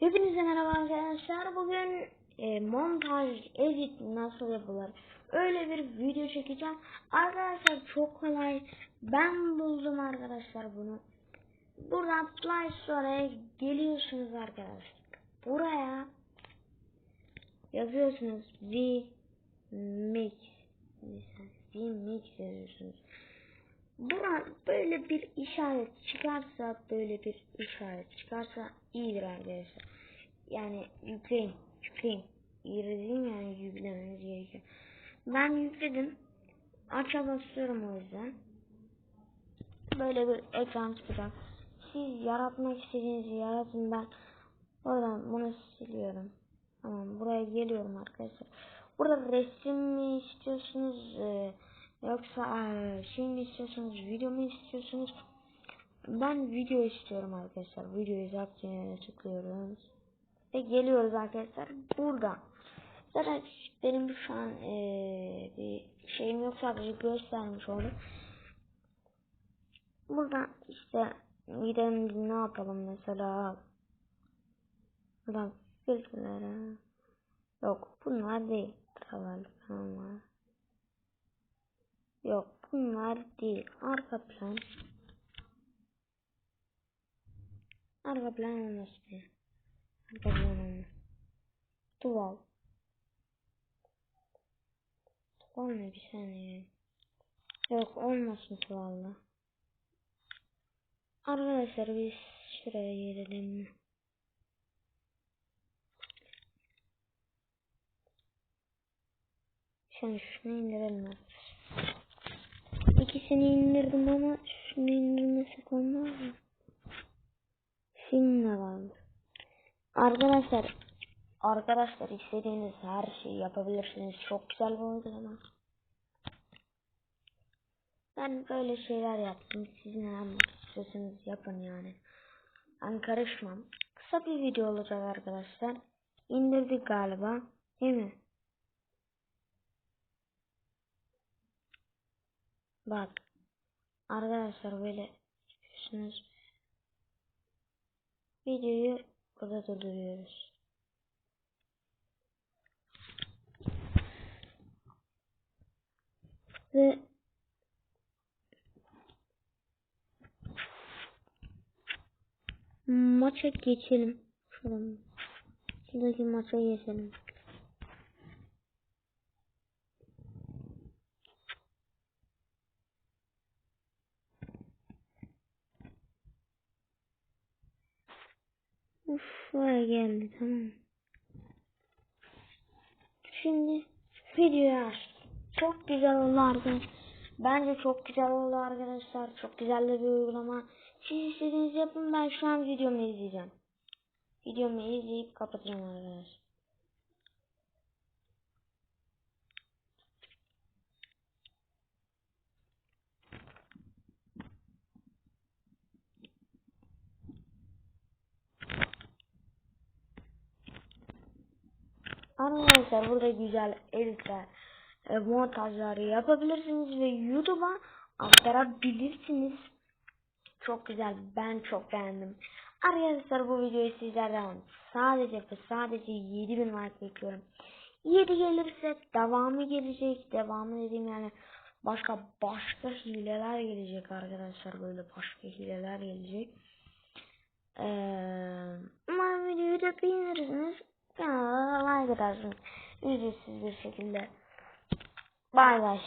Hepinize merhaba arkadaşlar. Bugün e, montaj, edit nasıl yapılır? Öyle bir video çekeceğim. Arkadaşlar çok kolay. Ben buldum arkadaşlar bunu. Buradan Play Store'a geliyorsunuz arkadaşlar. Buraya yazıyorsunuz V Mix. V Mix yazıyorsunuz. Buna böyle bir işaret çıkarsa böyle bir işaret çıkarsa iyidir arkadaşlar. Yani yükleyin, yükleyin. İyi yani yüklemeniz gerekiyor. Ben yükledim. Aça basıyorum o yüzden. Böyle bir ekran çıkacak. Siz yaratmak istediğinizi yaratın ben. Oradan bunu siliyorum. Tamam buraya geliyorum arkadaşlar. Burada resim mi istiyorsunuz? Ee, Yoksa ee, şey mi istiyorsunuz, video mu istiyorsunuz? Ben video istiyorum arkadaşlar. Video izlerken tıklıyoruz. Ve geliyoruz arkadaşlar. Burada. Zaten benim şu an ee, bir şeyim yok sadece göstermiş oldum. Burada işte gidelim ne yapalım mesela. Buradan filtrelere. Yok bunlar değil. Var. Yok bunlar değil. Arka plan. Arka plan olmasın. Arka plan olmasın. Tuval. Tuval ne bir saniye. Yok olmasın tuvalla. Arkadaşlar biz şuraya gelelim. Şimdi şunu indirelim arkadaşlar. İkisini indirdim ama şunu indirmesek olmaz mı? Şimdi vardı. Arkadaşlar Arkadaşlar istediğiniz her şeyi yapabilirsiniz. Çok güzel bir uygulama. Ben böyle şeyler yaptım. Siz ne yapmak istiyorsanız yapın yani. Ben karışmam. Kısa bir video olacak arkadaşlar. İndirdik galiba. Değil mi? Bak. Arkadaşlar böyle yapıyorsunuz. Videoyu burada durduruyoruz. Ve maça geçelim. Şuradan. Şuradaki maça geçelim. Uf buraya geldi tamam. Şimdi videoyu aç. Çok güzel oldu. Bence çok güzel oldu arkadaşlar. Çok güzel de bir uygulama. Siz istediğiniz yapın. Ben şu an videomu izleyeceğim. Videomu izleyip kapatacağım arkadaşlar. Arkadaşlar burada güzel editler, e, montajları yapabilirsiniz ve YouTube'a aktarabilirsiniz. Çok güzel. Ben çok beğendim. Arkadaşlar bu videoyu sizlerden sadece ve sadece 7000 like bekliyorum. 7 gelirse devamı gelecek. Devamı dediğim yani başka başka hileler gelecek arkadaşlar. Böyle başka hileler gelecek. Ee, umarım videoyu da beğenirsiniz atarsınız. Ücretsiz bir şekilde. Bay bay.